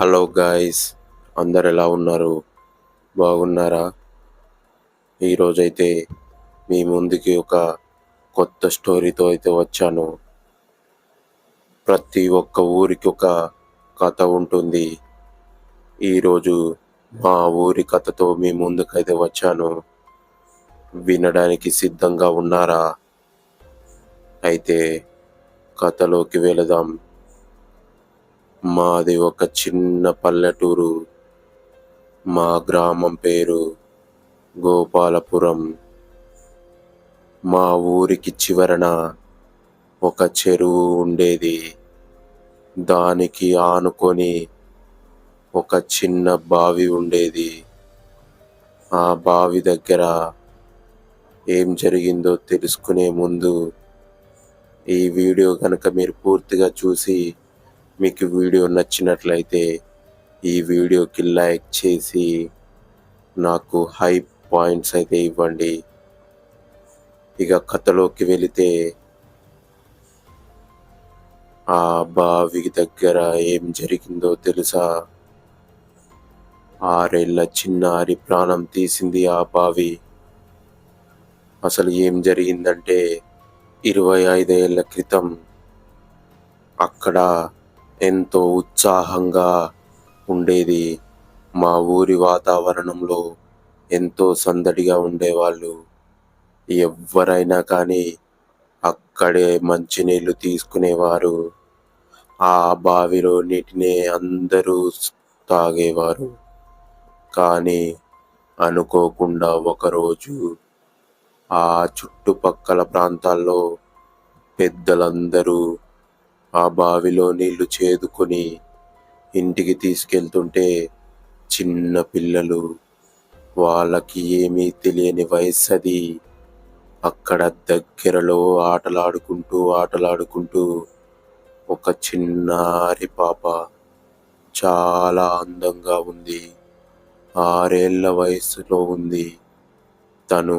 Hello guys అందరు ఎలా ఉన్నారు? బాగున్నారా? ఈరోజైతే మీ ముందుకి ఒక కొత్త స్టోరీతో అయితే వచ్చాను. ప్రతి ఒక్క ఊరికి ఒక కథ ఉంటుంది. ఈరోజు మా ఊరి కథతో మీ ముందుకైతే వచ్చాను. వినడానికి సిద్ధంగా ఉన్నారా? అయితే కథలోకి వెళదాం. మాది ఒక చిన్న పల్లెటూరు. మా గ్రామం పేరు గోపాలపురం. మా ఊరికి చివరన ఒక చెరువు ఉండేది. దానికి ఆనుకొని ఒక చిన్న బావి ఉండేది. ఆ బావి దగ్గర ఏం జరిగిందో తెలుసుకునే ముందు ఈ వీడియో కనుక మీరు పూర్తిగా చూసి మీకు వీడియో నచ్చినట్లయితే ఈ వీడియోకి లైక్ చేసి నాకు హై పాయింట్స్ అయితే ఇవ్వండి. ఇక కథలోకి వెళితే ఆ బావి దగ్గర ఏం జరిగిందో తెలుసా? ఆరేళ్ళ చిన్నారి ప్రాణం తీసింది ఆ బావి. అసలు ఏం జరిగిందంటే ఇరవై ఐదేళ్ళ క్రితం అక్కడ ఎంతో ఉత్సాహంగా ఉండేది. మా ఊరి వాతావరణంలో ఎంతో సందడిగా ఉండేవాళ్ళు. ఎవరైనా కానీ అక్కడే మంచినీళ్ళు తీసుకునేవారు. ఆ బావిలో నీటినే అందరూ తాగేవారు. కానీ అనుకోకుండా ఒకరోజు ఆ చుట్టుపక్కల ప్రాంతాల్లో పెద్దలందరూ ఆ బావిలో నీళ్ళు చేదుకొని ఇంటికి తీసుకెళ్తుంటే చిన్న పిల్లలు వాళ్ళకి ఏమీ తెలియని వయసు అది అక్కడ దగ్గరలో ఆటలాడుకుంటూ ఆటలాడుకుంటూ ఒక చిన్నారి పాప చాలా అందంగా ఉంది. ఆరేళ్ళ వయసులో ఉంది. తను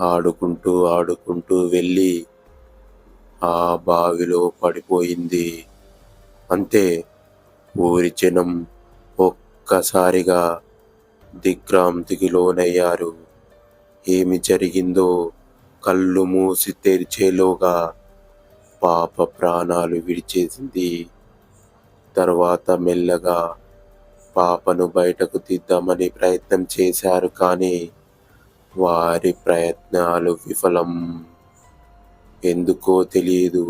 ఆడుకుంటూ ఆడుకుంటూ వెళ్ళి ఆ బావిలో పడిపోయింది. అంతే ఊరి జనం ఒక్కసారిగా దిగ్భ్రాంతికి లోనయ్యారు. ఏమి జరిగిందో కళ్ళు మూసి తెరిచేలోగా పాప ప్రాణాలు విడిచేసింది. తర్వాత మెల్లగా పాపను బయటకు తీద్దామని ప్రయత్నం చేశారు కానీ వారి ప్రయత్నాలు విఫలం. ఎందుకో తెలియదు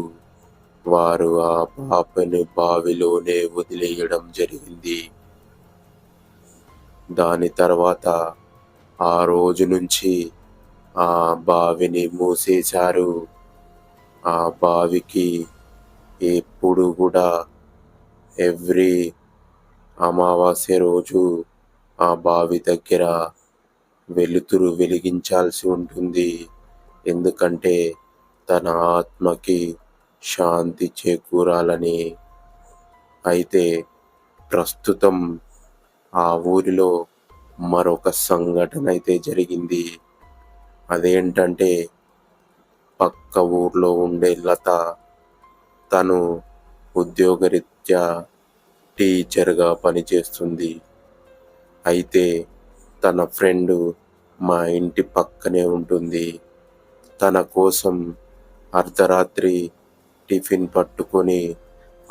వారు ఆ పాపను బావిలోనే వదిలేయడం జరిగింది. దాని తర్వాత ఆ రోజు నుంచి ఆ బావిని మూసేశారు. ఆ బావికి ఎప్పుడు కూడా ఎవ్రీ అమావాస్య రోజు ఆ బావి దగ్గర వెలుతురు వెలిగించాల్సి ఉంటుంది. ఎందుకంటే తన ఆత్మకి శాంతి చేకూరాలని. అయితే ప్రస్తుతం ఆ ఊరిలో మరొక సంఘటన అయితే జరిగింది. అదేంటంటే పక్క ఊర్లో ఉండే లత తను ఉద్యోగరీత్యా టీచర్గా పనిచేస్తుంది. అయితే తన ఫ్రెండ్ మా ఇంటి పక్కనే ఉంటుంది. తన కోసం అర్ధరాత్రి టిఫిన్ పట్టుకొని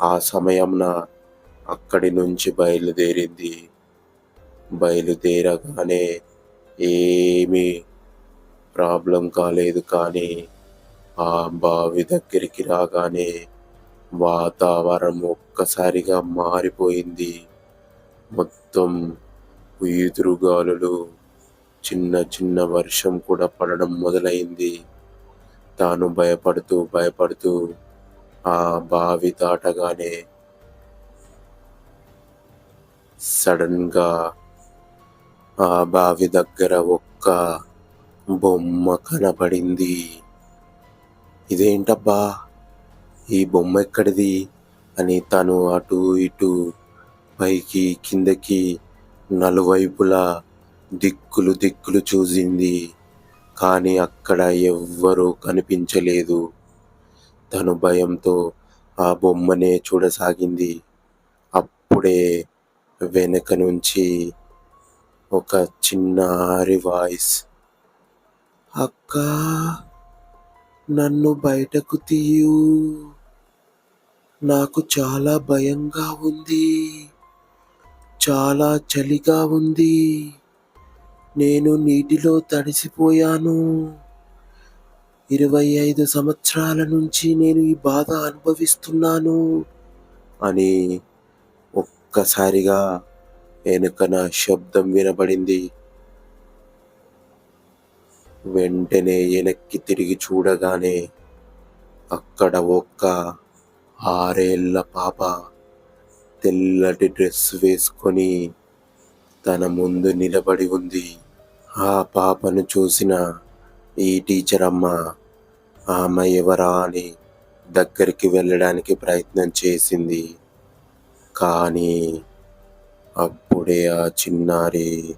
ఆ సమయంన అక్కడి నుంచి బయలుదేరింది. బయలుదేరగానే ఏమీ ప్రాబ్లం కాలేదు కానీ ఆ బావి దగ్గరికి రాగానే వాతావరణం ఒక్కసారిగా మారిపోయింది. మొత్తం ఈదురుగాలులు చిన్న చిన్న వర్షం కూడా పడడం మొదలైంది. తాను భయపడుతూ భయపడుతూ ఆ బావి దాటగానే సడన్గా ఆ బావి దగ్గర ఒక్క బొమ్మ కనబడింది. ఇదేంటబ్బా? ఈ బొమ్మ ఎక్కడిది? అని తను అటు ఇటు పైకి కిందకి నలువైపులా దిక్కులు దిక్కులు చూసింది. కానీ అక్కడ ఎవ్వరూ కనిపించలేదు. తను భయంతో ఆ బొమ్మనే చూడసాగింది. అప్పుడే వెనక నుంచి ఒక చిన్నారి వాయిస్ అక్క నన్ను బయటకు తీయు. నాకు చాలా భయంగా ఉంది. చాలా చలిగా ఉంది. నేను నీటిలో తడిసిపోయాను. ఇరవై ఐదు సంవత్సరాల నుంచి నేను ఈ బాధ అనుభవిస్తున్నాను అని ఒక్కసారిగా వెనుకన శబ్దం వినబడింది. వెంటనే వెనక్కి తిరిగి చూడగానే అక్కడ ఒక్క ఆరేళ్ళ పాప తెల్లటి డ్రెస్ వేసుకొని తన ముందు నిలబడి ఉంది. ఆ పాపను చూసిన ఈ టీచర్ అమ్మ ఆమె ఎవరా అని దగ్గరికి వెళ్ళడానికి ప్రయత్నం చేసింది. కానీ అప్పుడే ఆ చిన్నారి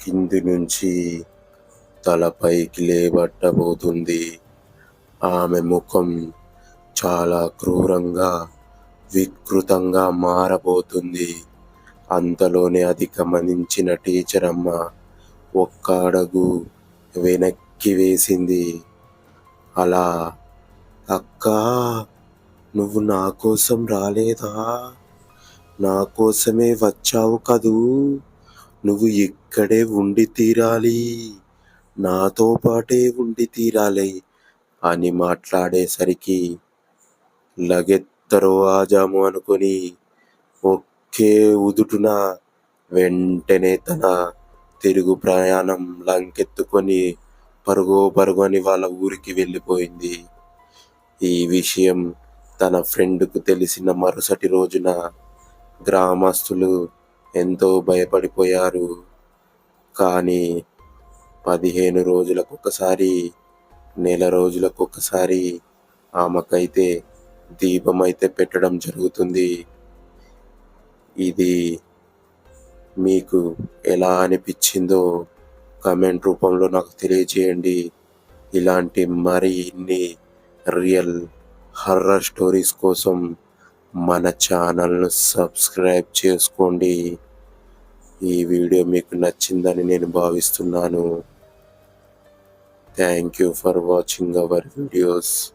కింది నుంచి తలపైకి లేబట్టబోతుంది ఆమె ముఖం చాలా క్రూరంగా వికృతంగా మారబోతుంది. అంతలోనే అది గమనించిన టీచర్ అమ్మ ఒక్క అడుగు వెనక్కి వేసింది. అలా అక్క నువ్వు నా కోసం రాలేదా? నా కోసమే వచ్చావు కదూ? నువ్వు ఇక్కడే ఉండి తీరాలి. నాతో పాటే ఉండి తీరాలి అని మాట్లాడేసరికి లగెత్తరో ఆజాము అనుకొని కే ఉదుటున వెంటనే తన తిరుగు ప్రయాణం లంకెత్తుకొని పరుగో పరుగు అని వాళ్ళ ఊరికి వెళ్ళిపోయింది. ఈ విషయం తన ఫ్రెండ్కు తెలిసిన మరుసటి రోజున గ్రామస్తులు ఎంతో భయపడిపోయారు. కానీ పదిహేను రోజులకు ఒకసారి నెల రోజులకు ఒకసారి ఆమెకైతే దీపం అయితే పెట్టడం జరుగుతుంది. ఇది మీకు ఎలా అనిపించిందో కమెంట్ రూపంలో నాకు తెలియజేయండి. ఇలాంటి మరి ఇన్ని రియల్ హర్రర్ స్టోరీస్ కోసం మన ఛానల్ను సబ్స్క్రైబ్ చేసుకోండి. ఈ వీడియో మీకు నచ్చిందని నేను భావిస్తున్నాను. Thank you for watching our videos.